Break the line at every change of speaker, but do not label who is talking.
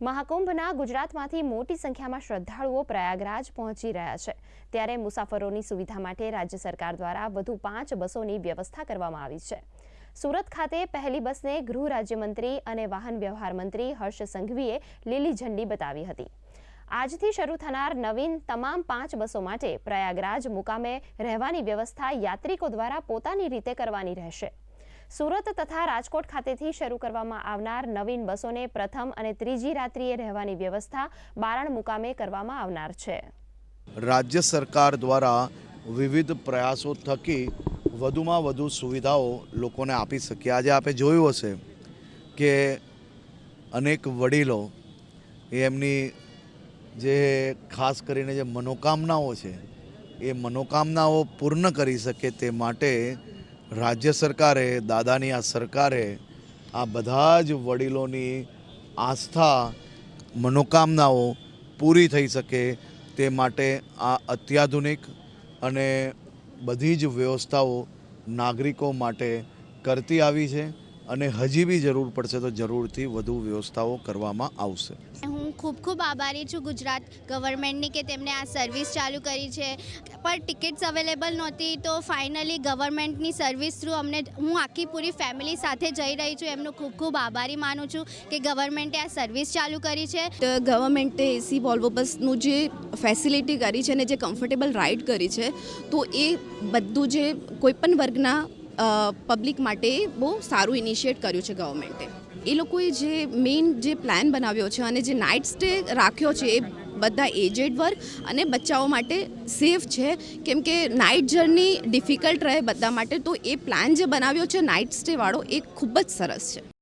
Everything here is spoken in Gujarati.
મહાકુંભના ગુજરાતમાંથી મોટી સંખ્યામાં શ્રદ્ધાળુઓ પ્રયાગરાજ પહોંચી રહ્યા છે. ત્યારે મુસાફરોની સુવિધા માટે રાજ્ય સરકાર દ્વારા વધુ પાંચ બસોની વ્યવસ્થા કરવામાં આવી છે. સુરત ખાતે પહેલી બસને ગૃહ રાજ્યમંત્રી અને વાહન વ્યવહાર મંત્રી હર્ષ સંઘવીએ લીલી ઝંડી બતાવી હતી. આજથી શરૂ થનાર નવીન તમામ પાંચ બસો માટે પ્રયાગરાજ મુકામે રહેવાની વ્યવસ્થા યાત્રિકો દ્વારા પોતાની રીતે કરવાની રહેશે. સુરત તથા રાજકોટ ખાતેથી શરૂ કરવામાં આવનાર નવીન બસોને પ્રથમ અને ત્રીજી રાત્રિએ રહેવાની વ્યવસ્થા બારણ મુકામે કરવામાં આવનાર છે.
રાજ્ય સરકાર દ્વારા વિવિધ પ્રયાસો થકી વધુમાં વધુ સુવિધાઓ લોકોને આપી શકીએ આજે આપણે જોયું હશે કે અનેક વડીલો એમની જે ખાસ કરીને જે મનોકામનાઓ છે, એ મનોકામનાઓ પૂર્ણ કરી શકે તે માટે રાજ્ય સરકારે, દાદાની આ સરકારે આ બધા જ વડીલોની આસ્થા, મનોકામનાઓ પૂરી થઈ શકે તે માટે આ અત્યાધુનિક અને બધી જ વ્યવસ્થાઓ નાગરિકો માટે કરતી આવી છે અને હજી બી જરૂર પડશે તો જરૂરથી વધુ વ્યવસ્થાઓ કરવામાં આવશે.
હું ખૂબ ખૂબ આભારી છું ગુજરાત ગવર્મેન્ટની કે તેમણે આ સર્વિસ ચાલુ કરી છે. પણ ટિકિટ્સ અવેલેબલ નહોતી તો ફાઇનલી ગવર્મેન્ટની સર્વિસ થ્રુ અમને હું આખી પૂરી ફેમિલી સાથે જઈ રહી છું. એમનું ખૂબ ખૂબ આભારી માનું છું કે ગવર્મેન્ટે આ સર્વિસ ચાલુ કરી છે.
તો ગવર્મેન્ટે એસી વોલ્વો બસનું જે ફેસિલિટી કરી છે અને જે કમ્ફર્ટેબલ રાઇડ કરી છે, તો એ બધું જે કોઈપણ વર્ગના પબ્લિક માટે બહુ સારું ઇનિશિએટ કર્યું છે ગવર્મેન્ટે એ. લોકોએ જે મેઇન જે પ્લાન બનાવ્યો છે અને જે નાઇટ સ્ટે રાખ્યો છે એ બધા એજેડ વર્ગ અને બચ્ચાઓ માટે સેફ છે. કેમ કે નાઇટ જર્ની ડિફિકલ્ટ રહે બધા માટે, તો એ પ્લાન જે બનાવ્યો છે નાઇટ સ્ટેવાળો એ ખૂબ જ સરસ છે.